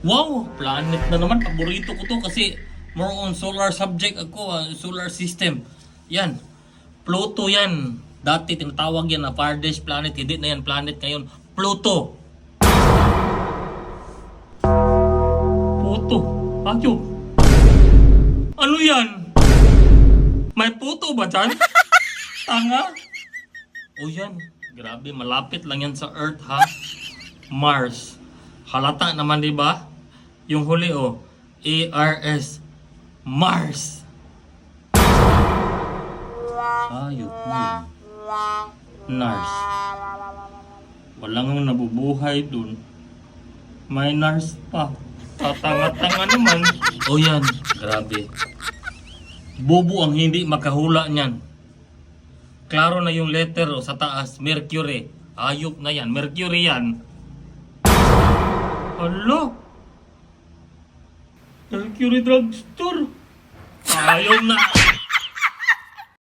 Wow, planet na naman. Paborito ko to kasi more on solar subject ako, ah, solar system. Yan. Pluto yan. Dati tinatawag yan na farthest planet. Hindi na yan planet ngayon. Pluto. Puto. Ayun. Ano yan? May puto ba dyan? Tanga? O yan. Grabe, malapit lang yan sa Earth ha. Mars. Halata naman di ba? Yung huli oh. ARS. Mars. Ayop mo. Nars. Walang nabubuhay dun. May nars pa. Tatanga-tanga naman. O yan, grabe. Bobo ang hindi makahula niyan. Klaro na yung letter oh, sa taas, Mercury. Ayop na yan, Mercury yan. Alo? Mercury Drugstore. Ayaw na.